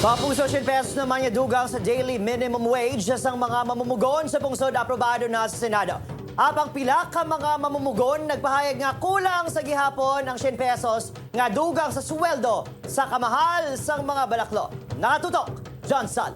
Papuso 10 pesos naman yung dugang sa daily minimum wage sa mga mamumugon sa pungsod aprobado na sa Senado. Habang pila ka mga mamumugon, nagpahayag nga kulang sa gihapon ang 10 pesos nga dugang sa sweldo sa kamahal sang mga balaklo. Nakatutok, John Sal.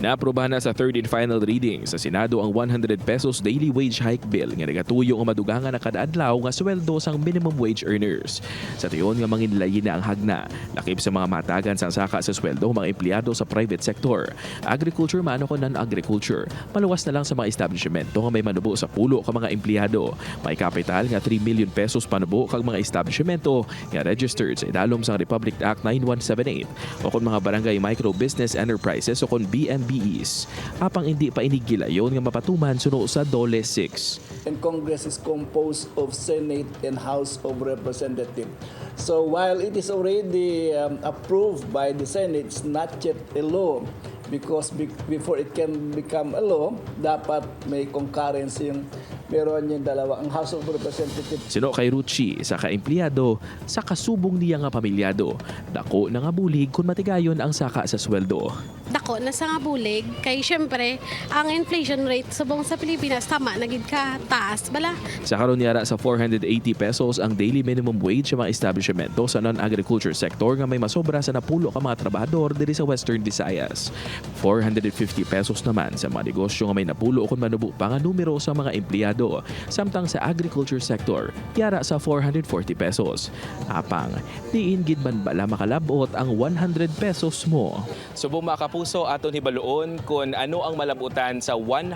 Naaprobahan na sa third and final reading sa Senado ang 100 pesos daily wage hike bill nga nagatuyong ang madugangan na kada adlaw nga sweldo sang minimum wage earners. Sa tuyon nga manginlayin na ang hagna, lakip sa mga matagan sang saka sa sweldo mga empleyado sa private sector. Agriculture man o non-agriculture, maluwas na lang sa mga establishmento nga may manubo sa pulo ka mga empleyado. May kapital nga 3 million pesos panubo kag mga establishmento nga registered sa idalom sang Republic Act 9178 o kung mga barangay micro business enterprises o kung BMBEs. Apang hindi pa inigilayon nga mapatuman suno sa DOLE 6. and Congress is composed of Senate and House of Representatives. So while it is already um, approved by the Senate, it's not yet a law because be- before it can become a law, dapat may concurrence yung meron yung dalawa. Ang House of Representatives Sino kay Ruchi sa kaempleyado sa kasubong niya nga pamilyado. Dako na nga bulig kung matigayon ang saka sa sweldo. Dako na sa nga bulig kay syempre ang inflation rate subong sa Pilipinas tama nagid ka taas bala Sa karon niyara sa 480 pesos ang daily minimum wage sa mga establishmento sa non-agriculture sector nga may masobra sa napulo ka mga trabahador diri sa Western Visayas. 450 pesos naman sa mga negosyo nga may napulo kung manubo pa nga numero sa mga empleyado. Samtang sa agriculture sector, yara sa 440 pesos. Apang, diin gid man bala makalabot ang 100 pesos mo. Subong mga kapuso, aton hibaluon kung ano ang malabutan sa 100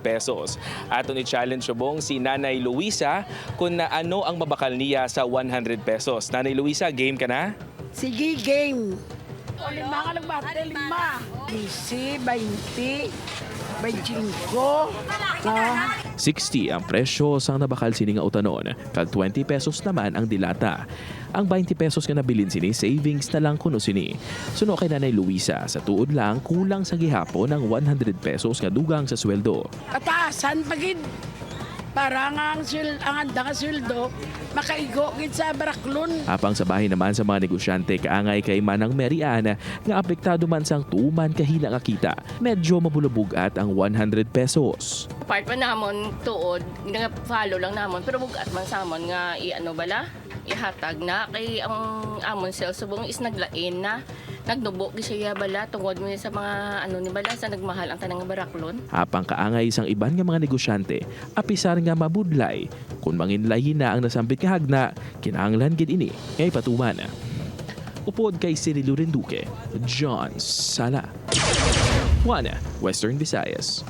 pesos. Aton i-challenge subong si Nanay Luisa kung na ano ang mabakal niya sa 100 pesos. Nanay Luisa, game ka na? Sige, game. O, lima ka nagbate, lima. Isi, 20, 25, ah, 60 ang presyo sang nabakal sini nga utanon, kag 20 pesos naman ang dilata. Ang 20 pesos nga nabilin sini savings na lang kuno sini. Suno kay Nanay Luisa, sa tuod lang kulang sa gihapon ang 100 pesos nga dugang sa sweldo. kataasan pagid. Para nga ang, sil, ang handa nga sweldo, makaigo gid sa baraklon. Apang sa bahay naman sa mga negosyante kaangay kay Manang Mary Ann nga apektado man sang tuman kahina nga kita. Medyo mabulubugat ang 100 pesos. part man namon tuod nga follow lang namon pero bugat man sa amon nga i-ano bala ihatag na kay ang amon sales subong is naglain na nagdubo gi siya bala tungod mo sa mga ano ni bala sa nagmahal ang tanang baraklon Apang kaangay isang iban nga mga negosyante, apisar nga mabudlay. Kung manginlayin na ang nasambit nga hagna, kinahanglan gid ini ngay patuman. Upod kay Cirilo Renduque, John Sala. One, Western Visayas.